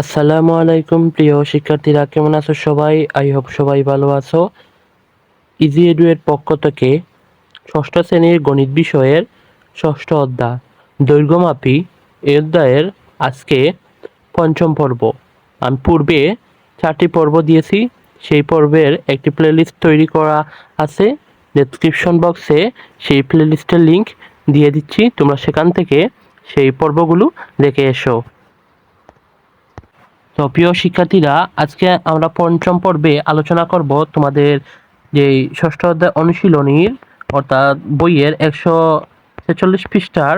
আসসালামু আলাইকুম, প্রিয় শিক্ষার্থীরা, কেমন আছো সবাই? আই হোপ সবাই ভালো আছো। ইজি এডু এর পক্ষ থেকে ষষ্ঠ শ্রেণির গণিত বিষয়ের ষষ্ঠ অধ্যায়, দৈর্ঘ্যমাপী এই অধ্যায়ের আজকে পঞ্চম পর্ব। আমি পূর্বে চারটি পর্ব দিয়েছি, সেই পর্বের একটি প্লেলিস্ট তৈরি করা আছে। ডেসক্রিপশন বক্সে সেই প্লেলিস্টের লিংক দিয়ে দিচ্ছি। তোমরা সেখান থেকে সেই পর্বগুলো দেখে এসো। তো প্রিয় শিক্ষার্থীরা, আজকে আমরা পঞ্চম পর্বে আলোচনা করব তোমাদের যে ষষ্ঠ অধ্যায় অনুশীলনীর, অর্থাৎ বইয়ের একশো ছেচল্লিশ পৃষ্ঠার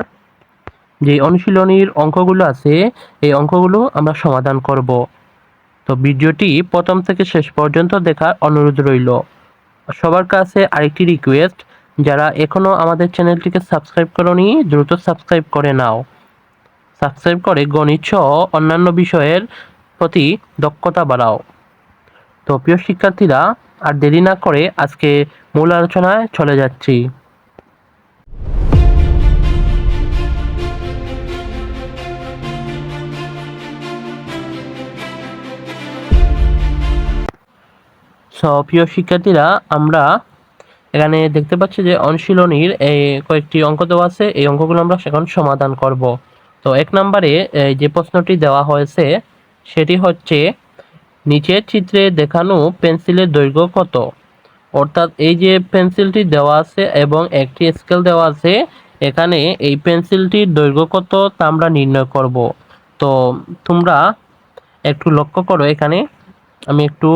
যে অনুশীলনীর অঙ্কগুলো আছে, এই অঙ্কগুলো আমরা সমাধান করব। তো ভিডিওটি প্রথম থেকে শেষ পর্যন্ত দেখার অনুরোধ রইল। সবার কাছে আরেকটি রিকোয়েস্ট, যারা এখনও আমাদের চ্যানেলটিকে সাবস্ক্রাইব করনি, দ্রুত সাবস্ক্রাইব করে নাও। সাবস্ক্রাইব করে গণিত সহ অন্যান্য বিষয়ের প্রতি দক্ষতা বাড়াও। তো প্রিয় শিক্ষার্থীরা, আর দেরি না করে আজকে মূল আলোচনায় চলে যাচ্ছি। সো প্রিয় শিক্ষার্থীরা, আমরা এখানে দেখতে পাচ্ছি যে অনুশীলনীর এই কয়েকটি অঙ্ক দেওয়া আছে। এই অঙ্কগুলো আমরা এখন সমাধান করব। তো এক নম্বরে যে প্রশ্নটি দেওয়া হয়েছে সেটি হচ্ছে, নিচের চিত্রে দেখানো পেন্সিলের দৈর্ঘ্য কত? অর্থাৎ এই যে পেন্সিলটি দেওয়া আছে এবং একটি স্কেল দেওয়া আছে, এখানে এই পেন্সিলটির দৈর্ঘ্য কত তা আমরা নির্ণয় করব। তো তোমরা একটু লক্ষ্য করো এখানে। আমি একটু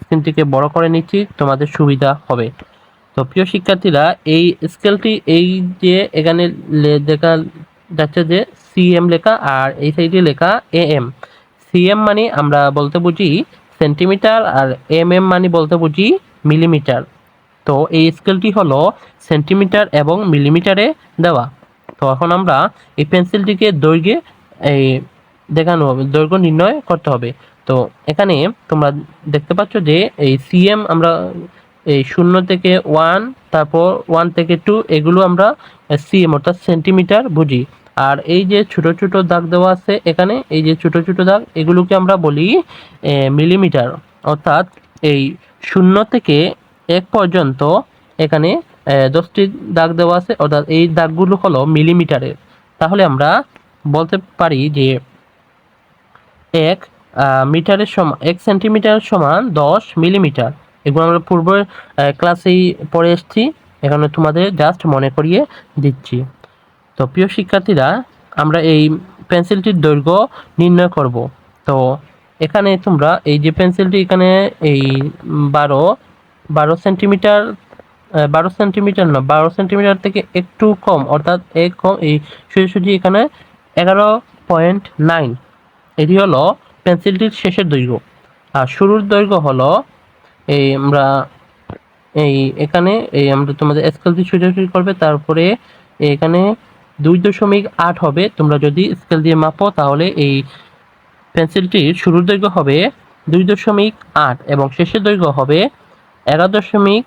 স্ক্রিনটিকে বড় করে নিচ্ছি, তোমাদের সুবিধা হবে। তো প্রিয় শিক্ষার্থীরা, এই স্কেলটি এই যে এখানে দেখা যাচ্ছে যে সিএম লেখা আর এই সাইডে লেখা এএম সিএম মানে আমরা বলতে বুঝি সেন্টিমিটার আর এম এম মানে বলতে বুঝি মিলিমিটার। তো এই স্কেলটি হলো সেন্টিমিটার এবং মিলিমিটারে দেওয়া। তো এখন আমরা এই পেন্সিলটিকে দৈর্ঘ্যে এই দেখানো হবে দৈর্ঘ্য নির্ণয় করতে হবে। তো এখানে তোমরা দেখতে পাচ্ছ যে এই সিএম আমরা এই শূন্য থেকে ওয়ান তারপর ওয়ান থেকে টু এগুলো আমরা সিএম অর্থাৎ সেন্টিমিটার বুঝি। আর এই যে ছোট ছোট দাগ দেওয়া আছে এখানে, এই যে ছোট ছোট দাগ, এগুলোকে আমরা বলি মিলিমিটার অর্থাৎ এই শূন্য থেকে এক পর্যন্ত এখানে দশটি দাগ দেওয়া আছে, অর্থাৎ এই দাগগুলো হলো মিলিমিটারের তাহলে আমরা বলতে পারি যে এক মিটারের সমান, এক সেন্টিমিটার সমান দশ মিলিমিটার এগুলো আমরা পূর্বের ক্লাসেই পড়ে এসেছি। এখানে তোমাদের জাস্ট মনে করিয়ে দিচ্ছি। তো প্রিয় শিক্ষার্থীরা, আমরা এই পেন্সিলটির দৈর্ঘ্য নির্ণয় করব। তো এখানে তোমরা এই যে পেন্সিলটি এখানে এই বারো বারো সেন্টিমিটার বারো সেন্টিমিটার না, বারো সেন্টিমিটার থেকে একটু কম, অর্থাৎ এক কম, এই সোজাসুজি এখানে এগারো পয়েন্ট নাইন এটি হলো পেন্সিলটির শেষের দৈর্ঘ্য। আর শুরুর দৈর্ঘ্য হলো এই আমরা এই এখানে এই আমরা তোমাদের স্কেলটি সোজাসুজি করবে, তারপরে এখানে দুই দশমিক আট হবে। তোমরা যদি স্কেল দিয়ে মাপো, তাহলে এই পেন্সিলটির শুরুর দৈর্ঘ্য হবে দুই দশমিক আট এবং শেষের দৈর্ঘ্য হবে এগারো দশমিক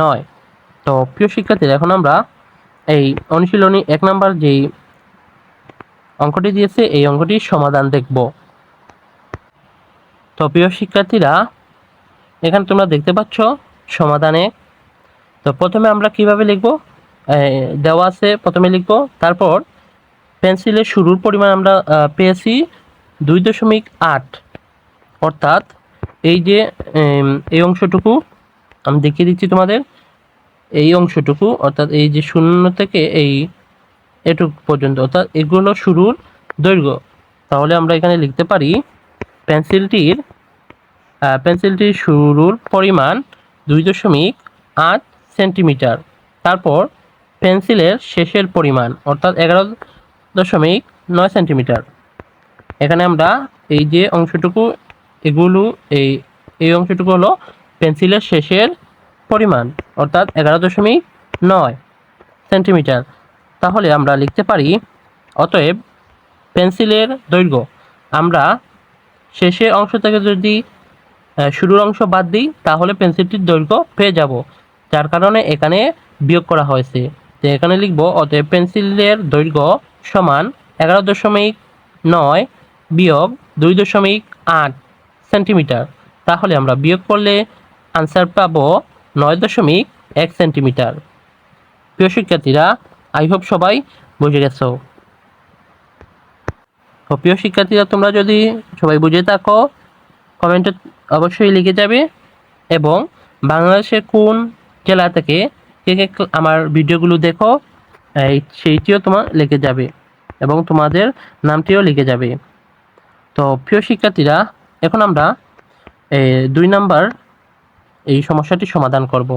নয়। তো প্রিয় শিক্ষার্থীরা, এখন আমরা এই অনুশীলনী এক নাম্বার যেই অঙ্কটি দিয়েছে, এই অঙ্কটির সমাধান দেখব। তো প্রিয় শিক্ষার্থীরা, এখানে তোমরা দেখতে পাচ্ছ সমাধানে। তো প্রথমে আমরা কীভাবে লিখব? দেওয়া আছে, প্রথমে লিখব। তারপর পেন্সিলের শুরুর পরিমাণ আমরা পেয়েছি দুই দশমিক আট। অর্থাৎ এই যে এই অংশটুকু আমি দেখিয়ে দিচ্ছি তোমাদের। এই অংশটুকু, অর্থাৎ এই যে শূন্য থেকে এই এটুকু পর্যন্ত, অর্থাৎ এগুলো শুরুর দৈর্ঘ্য। তাহলে আমরা এখানে লিখতে পারি পেন্সিলটির পেন্সিলটির শুরুর পরিমাণ দুই দশমিক আট সেন্টিমিটার। তারপর পেন্সিলের শেষের পরিমাণ, অর্থাৎ এগারো দশমিক নয় সেন্টিমিটার। এখানে আমরা এই যে অংশটুকু, এগুলো, এই এই অংশটুকু হলো পেন্সিলের শেষের পরিমাণ, অর্থাৎ এগারো দশমিক নয় সেন্টিমিটার। তাহলে আমরা লিখতে পারি, অতএব পেন্সিলের দৈর্ঘ্য, আমরা শেষের অংশ থেকে যদি শুরুর অংশ বাদ দিই, তাহলে পেন্সিলটির দৈর্ঘ্য পেয়ে যাব, যার কারণে এখানে বিয়োগ করা হয়েছে। তো এখানে লিখব, অতএব পেন্সিলের দৈর্ঘ্য সমান এগারো দশমিক নয় বিয়োগ দুই দশমিক আট সেন্টিমিটার। তাহলে আমরা বিয়োগ করলে আনসার পাবো নয় দশমিক এক সেন্টিমিটার। প্রিয় শিক্ষার্থীরা আই হোপ সবাই বুঝে গেছো। তো প্রিয় শিক্ষার্থীরা, তোমরা যদি সবাই বুঝে থাকো কমেন্টে অবশ্যই লিখে যাবে এবং বাংলাদেশের কোন জেলা থেকে কে কে আমার ভিডিওগুলো দেখো, এই সেইটিও তোমার লিখে যাবে এবং তোমাদের নামটিও লিখে যাবে। তো প্রিয় শিক্ষার্থীরা, এখন আমরা দুই নাম্বার এই সমস্যাটি সমাধান করব।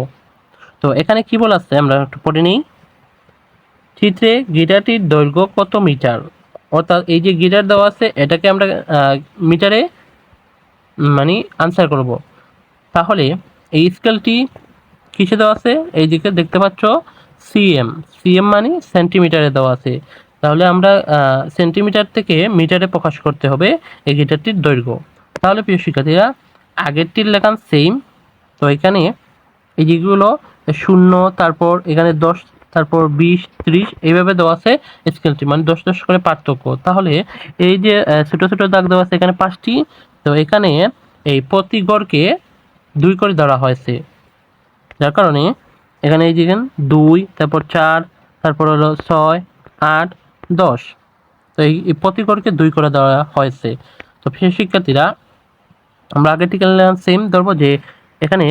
তো এখানে কি বলা আছে? আমরা একটু পড়ে নিই। চিত্রে গিটারটির দৈর্ঘ্য কত মিটার? অর্থাৎ এই যে গিটার দেওয়া আছে, এটাকে আমরা মিটারে মানে আনসার করব। তাহলে এই স্কেলটি কিসে দেওয়া আছে? এই দিকে দেখতে পাচ্ছ সিএম সিএম মানে সেন্টিমিটারে দেওয়া আছে। তাহলে আমরা সেন্টিমিটার থেকে মিটারে প্রকাশ করতে হবে এই গিটারটির দৈর্ঘ্য। তাহলে প্রিয় শিক্ষার্থীরা, আগেরটির লেখান সেম তো এখানে এই যেগুলো, শূন্য, তারপর এখানে দশ, তারপর বিশ, ত্রিশ, এইভাবে দেওয়া আছে স্কেলটি মানে দশ দশ করে পার্থক্য। তাহলে এই যে ছোট ছোট দাগ দেওয়া আছে এখানে পাঁচটি, তো এখানে এই প্রতি গড়কে দুই করে ধরা হয়েছে। যার কারণে এখানে এই দেখেন দুই, তারপর চার, তারপর হলো ছয়, আট, দশ। তো এই প্রতিকরকে দুই করে দেওয়া হয়েছে। তো প্রিয় শিক্ষার্থীরা, আমরা আগের থেকে সেম ধরবো যে এখানে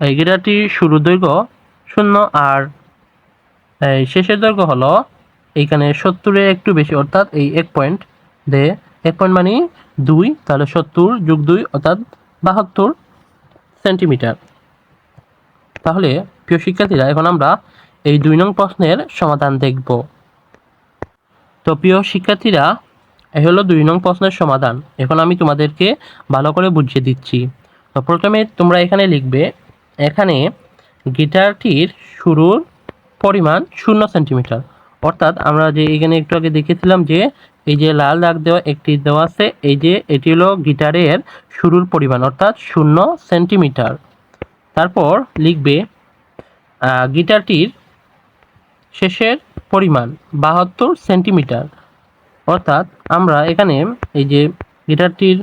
এই গিটারটির শুরু দৈর্ঘ্য শূন্য আর এই শেষের দৈর্ঘ্য হলো এইখানে সত্তরে একটু বেশি, অর্থাৎ এই এক পয়েন্ট দে, এক পয়েন্ট মানে দুই, তাহলে সত্তর যুগ দুই, অর্থাৎ বাহাত্তর সেন্টিমিটার তাহলে, প্রিয় শিক্ষার্থীরা, এখন আমরা এই দুই নং প্রশ্নের সমাধান দেখব। তো প্রিয় শিক্ষার্থীরা, এ হলো দুই নং প্রশ্নের সমাধান। এখন আমি তোমাদেরকে ভালো করে বুঝিয়ে দিচ্ছি। তো প্রথমে তোমরা এখানে লিখবে, এখানে গিটারটির শুরুর পরিমাণ শূন্য সেন্টিমিটার। অর্থাৎ আমরা যে এখানে একটু আগে দেখেছিলাম যে, এই যে লাল দাগ দেওয়া, একটি দেওয়া আছে, এই যে এটি হলো গিটারের শুরুর পরিমাণ, অর্থাৎ শূন্য সেন্টিমিটার। তারপর লিখবে গিটারটির শেষের পরিমাণ বাহাত্তর সেন্টিমিটার। অর্থাৎ আমরা এখানে এই যে গিটারটির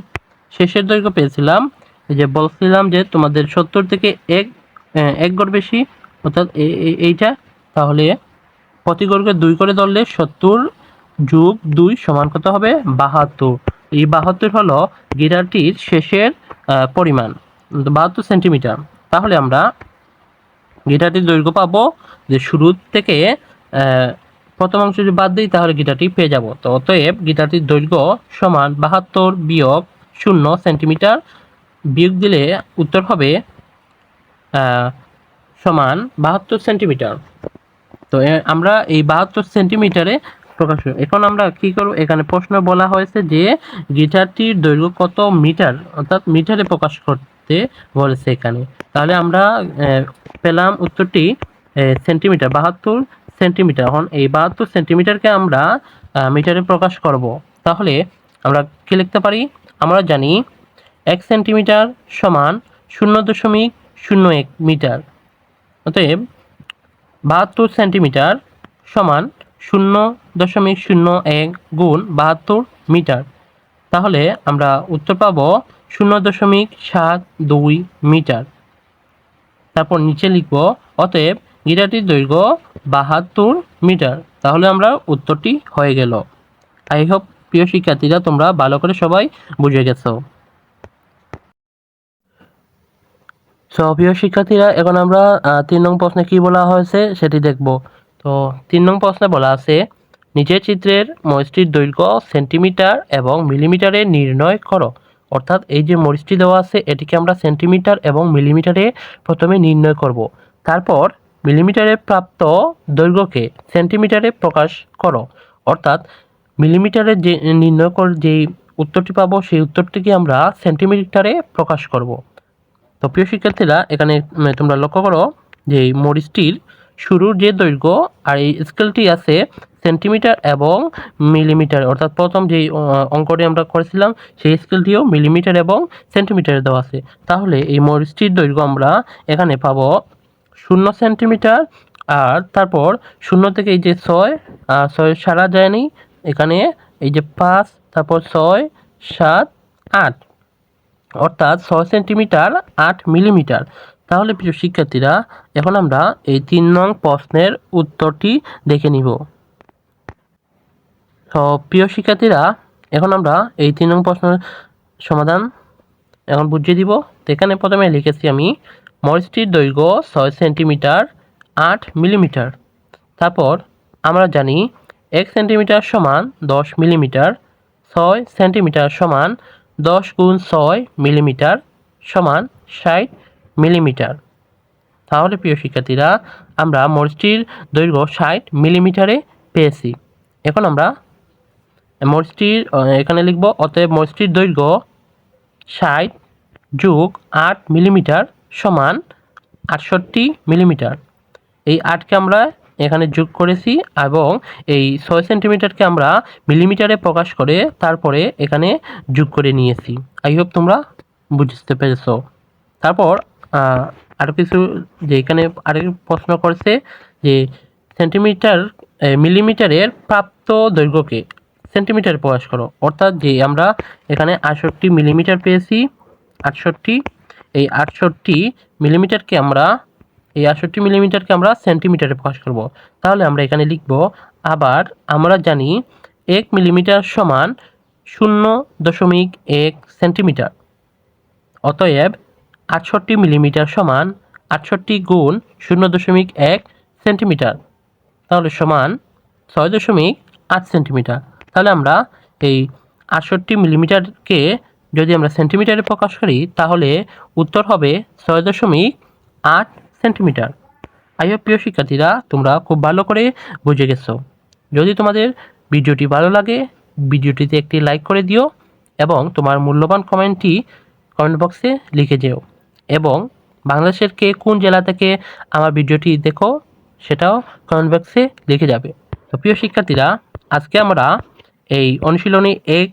শেষের দৈর্ঘ্য পেয়েছিলাম, এই যে বলছিলাম যে তোমাদের সত্তর থেকে এক এক গড় বেশি, অর্থাৎ এইটা, তাহলে প্রতি গড়কে দুই করে ধরলে সত্তর যুগ দুই সমান কত হবে? বাহাত্তর। এই বাহাত্তর হলো গিটারটির শেষের পরিমাণ, বাহাত্তর সেন্টিমিটার। তাহলে আমরা গিটারটির দৈর্ঘ্য পাবো যে শুরু থেকে প্রথম অংশ যদি বাদ দিই, তাহলে গিটারটি পেয়ে যাব। তো অতএব গিটারটির দৈর্ঘ্য সমান বাহাত্তর বিয়োগ শূন্য সেন্টিমিটার। বিয়োগ দিলে উত্তর হবে সমান বাহাত্তর সেন্টিমিটার। তো আমরা এই বাহাত্তর সেন্টিমিটারে প্রকাশ। এখন আমরা কি করব? এখানে প্রশ্ন বলা হয়েছে যে গিটারটির দৈর্ঘ্য কত মিটার? অর্থাৎ মিটারে প্রকাশ করতে বলেছে এখানে। তাহলে আমরা পেলাম উত্তরটি সেন্টিমিটার, বাহাত্তর সেন্টিমিটার। এখন এই বাহাত্তর সেন্টিমিটারকে আমরা মিটারে প্রকাশ করব। তাহলে আমরা কি লিখতে পারি? আমরা জানি এক সেন্টিমিটার সমান শূন্য দশমিক শূন্য এক মিটার। অতএব বাহাত্তর সেন্টিমিটার সমান শূন্য দশমিক শূন্য এক গুণ বাহাত্তর মিটার। তাহলে আমরা উত্তর পাব শূন্য দশমিক সাত দুই মিটার। তারপর নিচে লিখব, অতএব গিটারটির দৈর্ঘ্য বাহাত্তর মিটার। তাহলে আমরা উত্তরটি হয়ে গেল। আই হোপ প্রিয় শিক্ষার্থীরা তোমরা ভালো করে সবাই বুঝে গেছো। সো প্রিয় শিক্ষার্থীরা, এখন আমরা তিন নং প্রশ্নে কি বলা হয়েছে সেটি দেখব। তো, তিন নং প্রশ্নে বলা আছে, নিচের চিত্রের মরিচটির দৈর্ঘ্য সেন্টিমিটার এবং মিলিমিটারে নির্ণয় করো। অর্থাৎ এই যে মরিচটি দেওয়া আছে, এটিকে আমরা সেন্টিমিটার এবং মিলিমিটারে প্রথমে নির্ণয় করব। তারপর মিলিমিটারে প্রাপ্ত দৈর্ঘ্যকে সেন্টিমিটারে প্রকাশ করো। অর্থাৎ মিলিমিটারে যে নির্ণয় কর, যেই উত্তরটি পাবো, সেই উত্তরটিকে আমরা সেন্টিমিটারে প্রকাশ করব। তো প্রিয় শিক্ষার্থীরা, এখানে তোমরা লক্ষ্য করো যে এই মরিচটির শুরুর যে দৈর্ঘ্য আর এই স্কেলটি আছে সেন্টিমিটার এবং মিলিমিটার। অর্থাৎ প্রথম যে অঙ্কটি আমরা করেছিলাম, সেই স্কেলটিও মিলিমিটার এবং সেন্টিমিটারে দেওয়া আছে। তাহলে এই মরিচটির দৈর্ঘ্য আমরা এখানে পাবো শূন্য সেন্টিমিটার আর তারপর শূন্য থেকে এই যে ছয় ছয় সারা যায়নি, এখানে এই যে পাঁচ, তারপর ছয়, সাত, আট। অর্থাৎ ছয় সেন্টিমিটার, আট মিলিমিটার। তাহলে প্রিয় শিক্ষার্থীরা, এখন আমরা এই তিন নং প্রশ্নের উত্তরটি দেখে নিব। তো প্রিয় শিক্ষার্থীরা, এখন আমরা এই তিন নং প্রশ্নের সমাধান এখন বুঝিয়ে দিব। তো এখানে প্রথমে লিখেছি আমি, মরিচটির দৈর্ঘ্য ছয় সেন্টিমিটার আট মিলিমিটার। তারপর আমরা জানি, এক সেন্টিমিটার সমান দশ মিলিমিটার, ছয় সেন্টিমিটার সমান দশ গুণ ছয় মিলিমিটার সমান ষাট মিলিমিটার। তাহলে প্রিয় শিক্ষার্থীরা, আমরা মরিচটির দৈর্ঘ্য ষাট মিলিমিটারে পেয়েছি। এখন আমরা মরিচটির এখানে লিখব, অতএব মরিচটির দৈর্ঘ্য ষাট যোগ আট মিলিমিটার সমান আটষট্টি মিলিমিটার। এই আটকে আমরা এখানে যোগ করেছি এবং এই ছয় সেন্টিমিটারকে আমরা মিলিমিটারে প্রকাশ করে তারপরে এখানে যোগ করে নিয়েছি। আই হোপ তোমরা বুঝতে পেরেছ। তারপর আরও কিছু যে এখানে আরেক প্রশ্ন করেছে যে সেন্টিমিটার মিলিমিটারের প্রাপ্ত দৈর্ঘ্যকে সেন্টিমিটারে প্রকাশ করো। অর্থাৎ যে আমরা এখানে আটষট্টি মিলিমিটার পেয়েছি, আটষট্টি, এই আটষট্টি মিলিমিটারকে আমরা, এই আটষট্টি মিলিমিটারকে আমরা সেন্টিমিটারে প্রকাশ করব। তাহলে আমরা এখানে লিখব, আবার আমরা জানি এক মিলিমিটার সমান শূন্য দশমিক এক সেন্টিমিটার। অতএব আটষট্টি মিলিমিটার সমান আটষট্টি গুণ শূন্য দশমিক এক সেন্টিমিটার। তাহলে সমান ছয় দশমিক আট সেন্টিমিটার। তাহলে আমরা এই আটষট্টি মিলিমিটারকে যদি আমরা সেন্টিমিটারে প্রকাশ করি, তাহলে উত্তর হবে ছয় দশমিক আট সেন্টিমিটার। আইও প্রিয় শিক্ষার্থীরা, তোমরা খুব ভালো করে বুঝে গেছো। যদি তোমাদের ভিডিওটি ভালো লাগে, ভিডিওটিতে একটি লাইক করে দিও এবং তোমার মূল্যবান কমেন্টটি কমেন্ট বক্সে লিখে যেও এবং বাংলাদেশের কে কোন জেলা থেকে আমার ভিডিওটি দেখো, সেটাও কমেন্ট বক্সে লিখে যাবে। তো প্রিয় শিক্ষার্থীরা, আজকে আমরা এই অনুশীলনী এক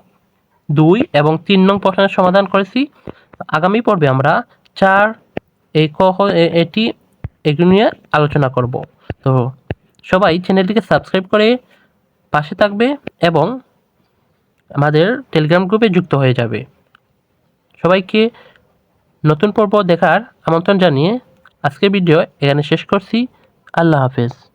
দুই এবং তিন নং প্রশ্নের সমাধান করেছি। আগামী পর্বে আমরা চার এই এ- এটি এগুলো নিয়ে আলোচনা করব। তো সবাই চ্যানেলটিকে সাবস্ক্রাইব করে পাশে থাকবে এবং আমাদের টেলিগ্রাম গ্রুপে যুক্ত হয়ে যাবে। সবাইকে নতুন পর্ব দেখার আমন্ত্রণ জানিয়ে আজকের ভিডিও এখানে শেষ করছি। আল্লাহ হাফেজ।